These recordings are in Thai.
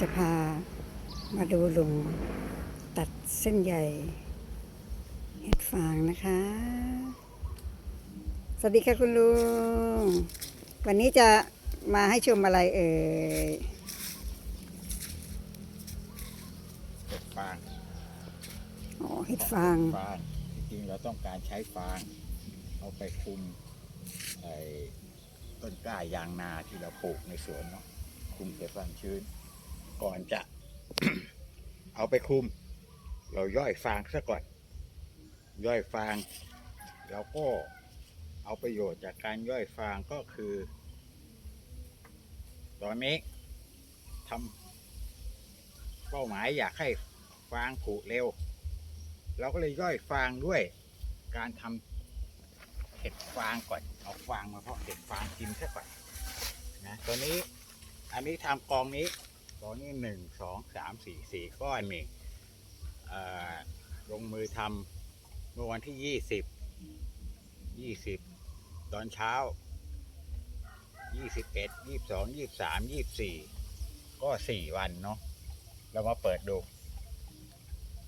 จะพามาดูลุงตัดเส้นใหญ่เห็ดฟางนะคะ สวัสดีค่ะคุณลุง วันนี้จะมาให้ชมอะไรเอ่ยเห็ดฟางอ๋อเห็ดฟางฟางจริงๆเราต้องการใช้ฟาง เอาไปคุมไอ้ต้นกล้ายางนาที่เราปลูกในสวนเนาะคุมเก็บความชื้น ก่อนจะ เอาไปคุม เราย่อยฟางซะก่อน ย่อยฟาง แล้วก็เอาประโยชน์จากการย่อยฟางก็คือตอนนี้ทำเป้าหมายอยากให้ฟางผุเร็ว เราก็เลยย่อยฟางด้วย การทำเห็ดฟางก่อนเอาฟางมาเพาะเห็ดฟางกินซะก่อนนะตัวนี้อันนี้ทำกองนี้ กองนี้หนึ่งสองสามสี่สี่ก้อนนี่ลงมือทำเมื่อวันที่ยี่สิบยี่สิบตอนเช้ายี่สิบเอ็ดยี่สองยี่สามยี่สี่ก็สี่วันเนาะเรามาเปิดดู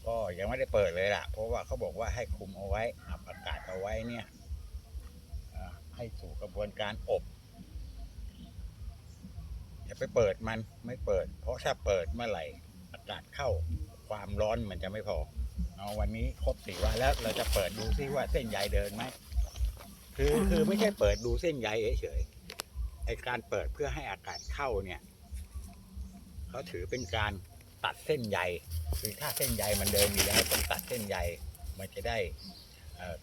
ก็ยังไม่ได้เปิดเลยล่ะ เพราะว่าเขาบอกว่าให้คุมเอาไว้อับอากาศเอาไว้เนี่ยให้สู่กระบวนการอบ ไปเปิดมันไม่เปิด เพราะถ้าเปิดเมื่อไหร่อากาศเข้าความร้อนมันจะไม่พอเอาวันนี้ครบสี่วันแล้วเราจะเปิดดูซิว่าเส้นใยเดินไหมคือคือไม่ใช่เปิดดูเส้นใยเฉยๆไอการเปิดเพื่อให้อากาศเข้าเนี่ยเขาถือเป็นการตัดเส้นใยคือถ้าเส้นใยมันเดินอยู่แล้วต้องตัดเส้นใยมันจะได้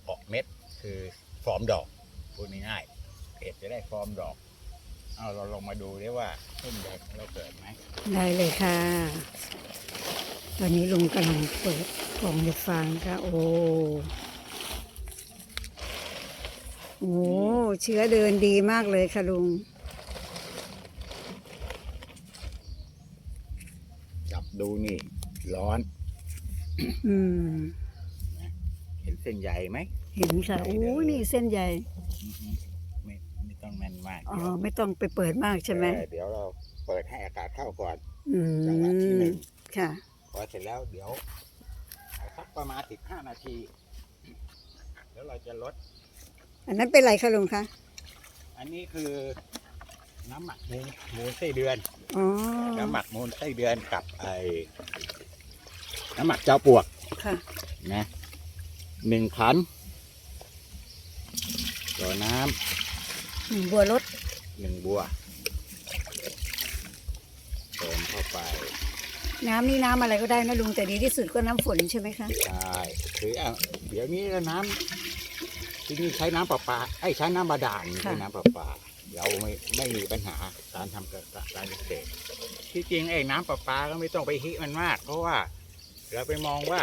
เกาะเม็ดคือฟอร์มดอกพูดง่ายๆเห็ดจะได้ฟอร์มดอก เอาเราลองมาดูดิว่าเส้นใยของเราเกิดไหมได้เลยค่ะ ตอนนี้ลุงกำลังเปิดกล่องเห็ดฟางค่ะ โอ้โอ้เชื้อเดินดีมากเลยค่ะลุงจับดูนี่ ร้อน อืม เห็นเส้นใยไหมเห็นค่ะโอ้นี่เส้นใหญ่ อือฮึไม่ไม่ ต้องแน่นมากอ๋อเดี๋ยวไม่ต้องไปเปิดมากใช่ไหมเออเดี๋ยวเราเปิดให้อากาศเข้าก่อน อืจังหวะที่หมนึ่งค่ะ พอเสร็จแล้วเดี๋ยวเอาสักประมาณสิบห้านาที แล้วเราจะลด อันนั้นเป็นไรคะลุงคะอันนี้คือน้ำหมักมูลมูลไส้เดือน อ๋อน้ำหมักมูลไส้เดือนกับไอ้น้ำหมักเจ้าปวกค่ะ นะหนึ่งขันต่อน้ หนึ่งบัวรถำหนึ่งบัวเติมเข้าไป น้ำนี่น้ำอะไรก็ได้นะลุงแต่ดีที่สุดก็น้ำฝนใช่ไหมคะใช่คืออะเดี๋ยวนี้น้ำที่นี่ใช้น้ำประปาไอ้ยใช้น้ำบาดาลไม่ใช้น้ำประปาเราไม่ไม่มีปัญหาการทำการเกษตรที่จริงไอ้น้ำประปาก็ไม่ต้องไปฮิมันมาก เพราะว่าเราไปมองว่า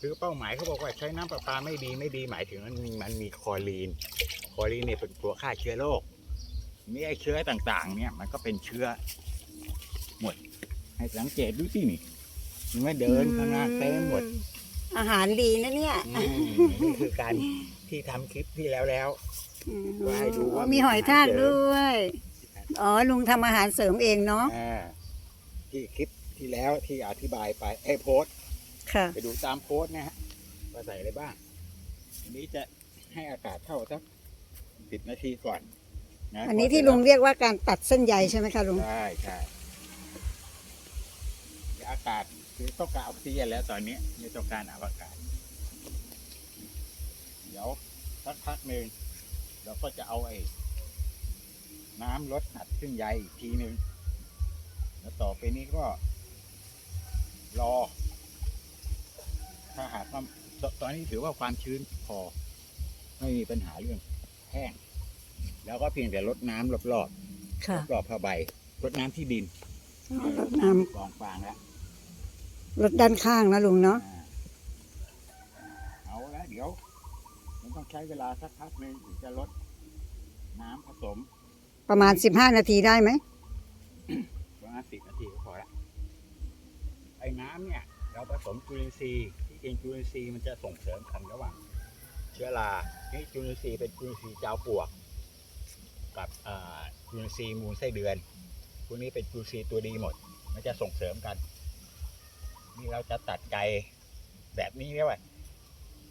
คือเป้าหมายเขาบอกว่าใช้น้ำประปาไม่ดีไม่ดีหมายถึงมันมีมันมีคลอรีน คลอรีนเนี่ยเป็นตัวฆ่าเชื้อโรคนี่ไอ้เชื้อต่างๆ เนี่ย มันก็เป็นเชื้อ หมด ให้สังเกตดูสินี่เห็นไหมเดินข้างหน้าเต็มหมด อาหารดีนะเนี่ยอืมนี่คือการที่ทำคลิปที่แล้วแล้วว่าให้ดูว่ามีมีหอยทากด้วยอ๋อ ลุงทำอาหารเสริมเองเนาะ อ่าที่คลิปที่แล้วที่อธิบายไปไอ้โพสต์ ค่ะ ไปดูตามโพสต์นะฮะว่าใส่อะไรบ้างอันนี้จะให้อากาศเข้าสัก สิบนาทีก่อนนะอันนี้ที่ลุงเรียกว่าการตัดเส้นใยใช่ไหมคะลุง ใช่ใช่เดี๋ยวอากาศคือต้องการออกซิเจนแล้วตอนนี้ไม่ต้องการอากาศ เดี๋ยวสักพักหนึ่งเราก็จะเอาไอ้น้ำลดหัดขึ้นใยอีกทีหนึ่งแล้วต่อไปนี้ก็ รอ ถ้าหากว่าตตอนนี้ถือว่าความชื้นพอ ไม่มีปัญหาเรื่อง แห้ง แล้วก็เพียงแต่ลดน้ำรอบค่ะๆรอบผ้าใบรดน้ำที่ดินรดน้กองฟางแล้วำรดด้านข้างนะลุงเนาะ อ่าเอาละเดี๋ยว มันต้องใช้เวลาสักพักหนึ่งถึงจะลดน้ำผสมประมาณ 15 นาทีได้ไหม ประมาณสิบนาทีก็พอละไอ้น้ำเนี่ย เราผสมจุลินทรีย์ที่จริงจุลินทรีย์มันจะส่งเสริมกันระหว่าง เชื้อรานี่จุลินทรีย์เป็นจุลินทรีย์เจ้าปวก กับจุลินทรีย์มูลไส้เดือน พวกนี้เป็นจุลินทรีย์ตัวดีหมด มันจะส่งเสริมกัน นี่เราจะตัดใยแบบนี้เรียกว่า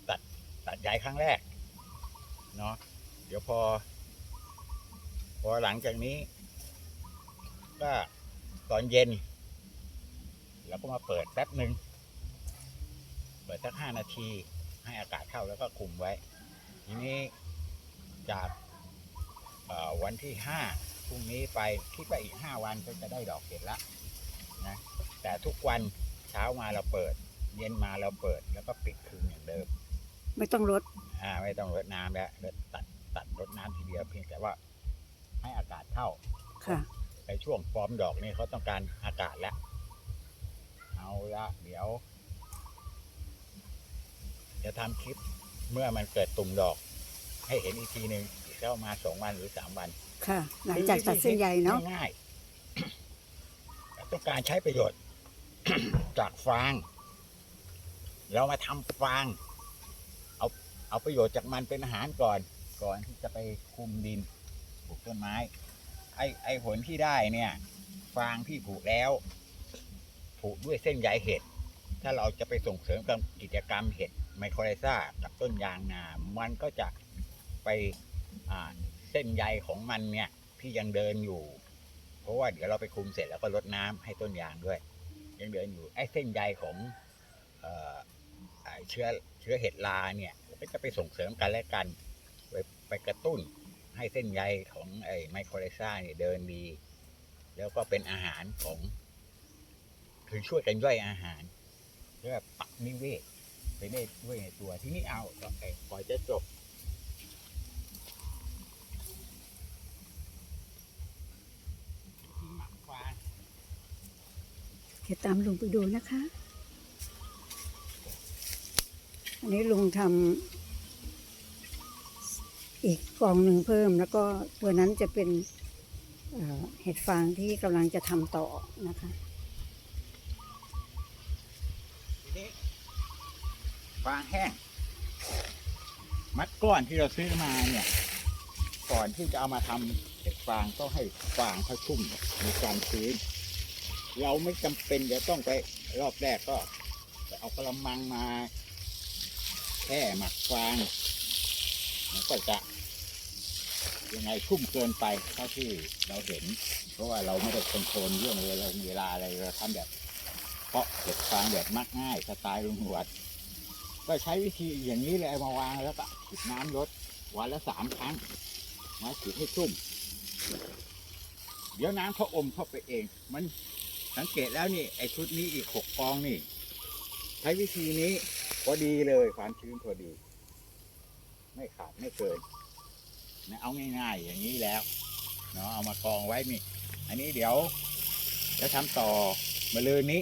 ตัดตัดใยครั้งแรกเนาะเดี๋ยวพอ พอหลังจากนี้ ก็ตอนเย็นเราก็มาเปิดแป๊บหนึ่งเปิดสักห้านาที ให้อากาศเข้าแล้วก็คุมไว้ ทีนี้จากเอ่อวันที่ห้าพรุ่งนี้ไปคิดว่าอีกห้าวันก็จะได้ดอกเห็ดละนะแต่ทุกวันเช้ามาเราเปิด เย็นมาเราเปิดแล้วก็ปิดคืนอย่างเดิม ไม่ต้องลดอ่าไม่ต้องรดน้ำแล้วเดี๋ยวตัดตัดรดน้ำทีเดียวเพียงแต่ว่าให้อากาศเข้าค่ะในช่วงฟอร์มดอกนี่เขาต้องการอากาศแล้วเอาละเดี๋ยว จะทำคลิปเมื่อมันเกิดตุ่มดอก ให้เห็นอีกทีหนึ่งอีกเข้ามาสองวันหรือสามวัน ค่ะ หลังจากตัดเส้นใยเนาะง่ายๆแต่ต้องการใช้ประโยชน์ จากฟาง เรามาทำฟาง เอาเอาประโยชน์จากมันเป็นอาหารก่อน ก่อนที่จะไปคุมดินปลูกต้นไม้ ไอ้ไอ้ผลที่ได้เนี่ย ฟางที่ผูกแล้วผูกด้วยเส้นใยเห็ด ถ้าเราจะไปส่งเสริมกับกิจกรรมเห็ด ไมโครไลซ่ากับต้นยางนา มันก็จะไปเส้นใยของมันเนี่ยที่ยังเดินอยู่ เพราะว่าเดี๋ยวเราไปคุมเสร็จแล้วก็รดน้ำให้ต้นยางด้วย ยังเดินอยู่ไอ้เส้นใยของเอเชื้อเชื้อเห็ดลาเนี่ยก็จะไปส่งเสริมกันและกัน ไปไปกระตุ้นให้เส้นใยของไอ้ไมโครไลซ่าเนี่ยเดินดี แล้วก็เป็นอาหารของ คือช่วยกันย่อยอาหารเรียกว่าปักนิเวศ ไปได้ด้วยในตัวที่นี่เอาต่อไปก่อนจะจบที่หมักฟางเดี๋ยวตามลุงไปดูนะคะ อันนี้ลุงทำอีกกองหนึ่งเพิ่มแล้วก็ตัวนั้นจะเป็นเอ่อเห็ดฟางที่กำลังจะทำต่อนะคะ ทีนี้ ฟางแห้ง มัดก้อนที่เราซื้อมาเนี่ย ก่อนที่จะเอามาทำเห็ดฟางต้องให้ฟางเขาชุ่มในความชื้น เราไม่จำเป็นจะต้องไปรอบแรกก็ไปเอากระมังมาแค่หมักฟางมันก็จะยังไงชุ่มเกินไปเท่าที่เราเห็น เพราะว่าเราไม่ได้คอนโทรลเรื่องเวลาเวลาอะไรเราทำแบบ เพราะเห็ดฟางแบบมักง่ายสไตล์ลุงหวด ก็ใช้วิธีอย่างนี้เลยเอามาวางแล้วก็น้ำลดวันละสามครั้งมาฉีดให้ชุ่ม เดี๋ยวน้ำเขาอมเข้าไปเอง มันสังเกตแล้วนี่ไอชุดนี้อีกหกฟองนี่ ใช้วิธีนี้พอดีเลยความชื้นพอดี ไม่ขาดไม่เกินนะเอาง่ายๆอย่างนี้แล้วเนาะเอามากองไว้นี่ อันนี้เดี๋ยวจะทำต่อมาเลืนนี้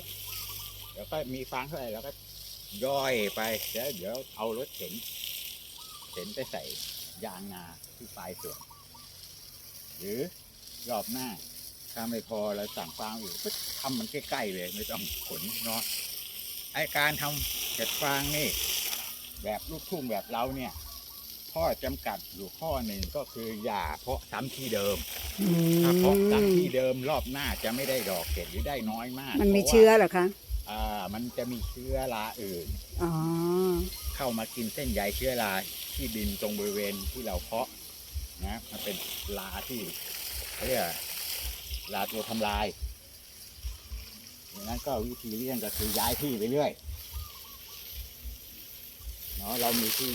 เดี๋ยวก็มีฟางเท่าไหร่เราก็ ย่อยไปแล้วเดี๋ยวเอารถเข็น เข็นไปใส่ยางนาที่ปลายส่วน หรือรอบหน้า ถ้าไม่พอเราสั่งฟางอยู่ก็ทำมันใกล้ๆเลยไม่ต้องขนเนาะไอการทำเห็ดฟางนี่ แบบลูกทุ่งแบบเราเนี่ยข้อจำกัดอยู่ข้อหนึ่งก็คืออย่าเพาะซ้ำที่เดิมอืถ้าเพาะมซ้ำที่เดิมรอบหน้าจะไม่ได้ดอกเห็ดหรือได้น้อยมาก มันมีพราะว่าเชื้อเหรอคะอ่า มันจะมีเชื้อราอื่น อ๋อ เข้ามากินเส้นใยเชื้อราที่ดินตรงบริเวณที่เราเพาะนะมันเป็นราที่เขาเรียกราตัวทำลายดังนั้นก็วิธีเลี่ยงก็คือย้ายที่ไปเรื่อยเนาะเรามีที่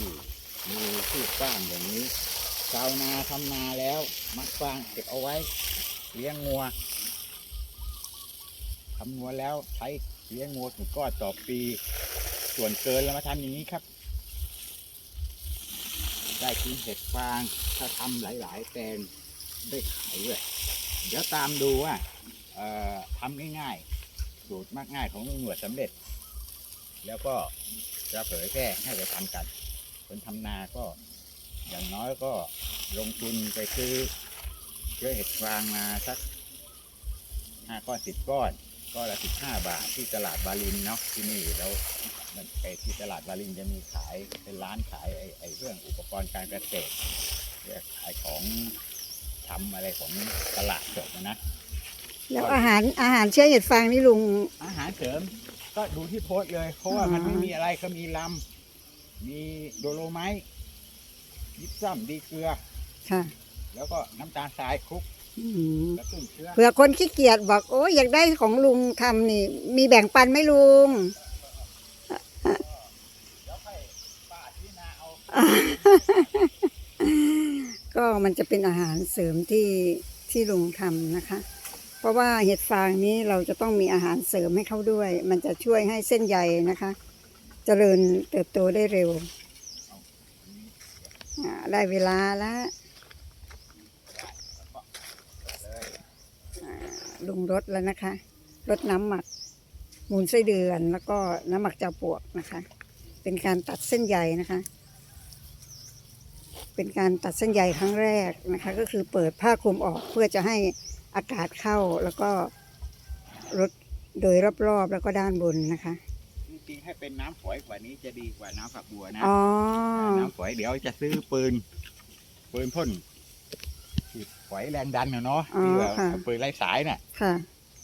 มีที่กว้างอย่างนี้ชาวนาทำนาแล้ว มักฟางเก็บเอาไว้ เลี้ยงงัวคำนวณแล้วใช้ เลี้ยงงัวถึงก้อนต่อปี ส่วนเกินเรามาทำอย่างนี้ครับ ได้กินเห็ดฟางถ้าทำหลาย ๆแปลงได้ขายด้วยเดี๋ยวตามดูว่าทำง่ายๆ สูตรมากง่ายของงหนวดสำเร็จ แล้วก็จะเผยแพร่ให้ไปทำกัน คนทำนาก็อย่างน้อยก็ลงทุนไปซื้อเชื้อเห็ดฟางมาสักห้าก้อนสิบก้อน ก็ละสิบห้าบาทที่ตลาดบาลินเนาะที่นี่แล้วมันไอที่ตลาดบาลินจะมีขายเป็นร้านขายไอไอเรื่องอุปกรณ์การเกษตรเรียกขายของทำอะไรของตลาดสดนะนะแล้วอาหารอาหารเชื่อเห็ดฟางนี่ลุง อาหารเสริม ก็ดูที่โพสต์เลย เพราะว่ามันอ๋อไม่มีอะไรก็มีลำมีโดโลไมต์ยิบซ้ำดีเกลือค่ะแล้วก็น้ำตาลทรายคลุกอืมแล้วตึ้ง เชื้อเผื่อคนขี้เกียจบอก โอ้ยอยากได้ของลุงทำนี่ มีแบ่งปันไหมลุงแล้วให้ป้าที่นาเอาก็มันจะเป็นอาหารเสริมที่ที่ลุงทำนะคะ เพราะว่าเห็ดฟางนี้เราจะต้องมีอาหารเสริมให้เขาด้วย มันจะช่วยให้เส้นใยนะคะเจริญเติบโตได้เร็วอ่าได้เวลาแล้ว อ่าลุงรสแล้วนะคะรสน้ำหมักมูลไส้เดือนแล้วก็น้ำหมักเจ้าปวกนะคะ เป็นการตัดเส้นใยนะคะ เป็นการตัดเส้นใยครั้งแรกนะคะ ก็คือเปิดผ้าคลุมออกเพื่อจะให้อากาศเข้าแล้วก็ลดโดยรอบๆแล้วก็ด้านบนนะคะจริงๆให้เป็นน้ำฝอยกว่านี้จะดีกว่าน้ำฝักบัวนะอ๋อน้ำฝอยเดี๋ยวจะซื้อปืนปืนพ่นฉีด ฝอยแรงดันนะเนาะอ๋อที่ว่าค่ะ ปืนไร้สายน่ะ ค่ะ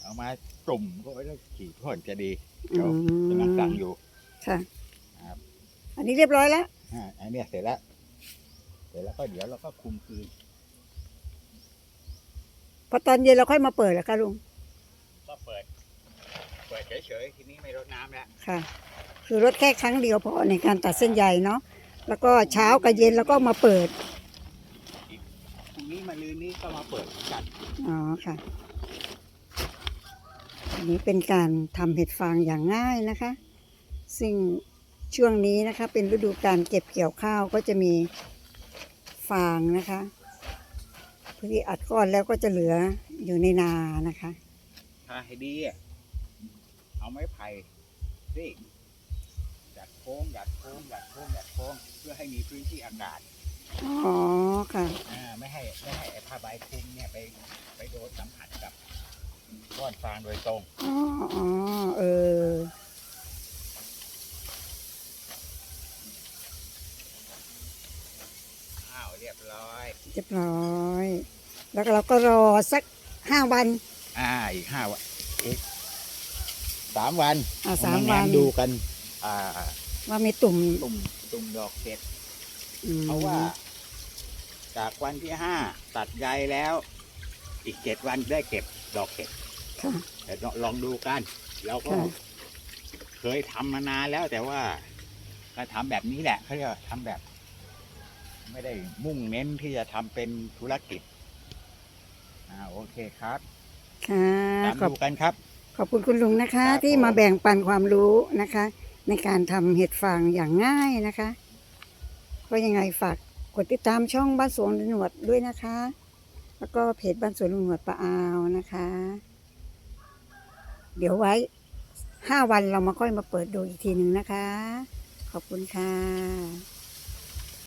เอามาจุ่มก็ไว้แล้วฉีดพ่นจะดีอืเดี๋ยวกำลังสั่งมอยู่ ค่ะ ครับ อันนี้เรียบร้อยแล้ว อ่าอันเนี้ยเสร็จแล้ว เสร็จแล้วก็เดี๋ยวเราก็คุมคืนพอตอนเย็นเราค่อยมาเปิดแล้วค่ะลุง ก็เปิด เปิดเฉยๆทีนี้ไม่รดน้ำแล้ว ค่ะ คือลดแค่ครั้งเดียวพอในการตัดเส้นใยเนาะ แล้วก็เช้ากับเย็นแล้วก็มาเปิดพรุ่ง นี้มาลืนนี้ก็มาเปิดเหมือนกันอ๋อค่ะ อันนี้เป็นการทำเห็ดฟางอย่างง่ายนะคะ ซึ่งช่วงนี้นะคะ เป็นฤดูการเก็บเกี่ยวข้าวก็จะมีฟางนะคะพอดีอัดก้อนแล้วก็จะเหลืออยู่ในนานะคะถ้าให้ดีอะเอาไม้ไผ่สิดัดโค้งดัดโค้งดัดโค้งดัดโค้งเพื่อให้มีพื้นที่อากาศ อ๋อค่ะ อ่าไม่ให้ไม่ให้ไอ้ผ้าใบคลุมเนี่ยไปไปโดนสัมผัสกับก้อนฟางโดยตรง อ๋ออ๋อเออ อ้าวเรียบร้อย เรียบร้อย แล้วก็เราก็รอสักห้าวัน อ่าอีกห้าวันอีกสามวันอ่าสามเอวันแง้ดูกัน อ่าว่ามีตุ่มตุ่มตุ่มดอกเห็ดอืม เพราะว่า จากวันที่ห้าตัดใยแล้ว อีกเจ็ดวันได้เก็บดอกเห็ดค่ะ แต่ลองลองดูกันเราก็ ค่ะ เคยทำมานานแล้วแต่ว่าก็ทำแบบนี้แหละเขาเรียกว่าทำแบบ ไม่ได้มุ่งเน้นที่จะทำเป็นธุรกิจอ่าโอเคครับค่ะตามขอบดูกันครับ ขอบคุณคุณลุงนะคะ ครับที่ผมมาแบ่งปันความรู้นะคะ ในการทำเห็ดฟางอย่างง่ายนะคะ ก็ยังไงฝากกดติดตามช่องบ้านสวนลุงหนวดด้วยนะคะ แล้วก็เพจบ้านสวนลุงหนวดปะอาวนะคะ เดี๋ยวไว้ห้าวันเรามาค่อยมาเปิดดูอีกทีหนึ่งนะคะ ขอบคุณค่ะ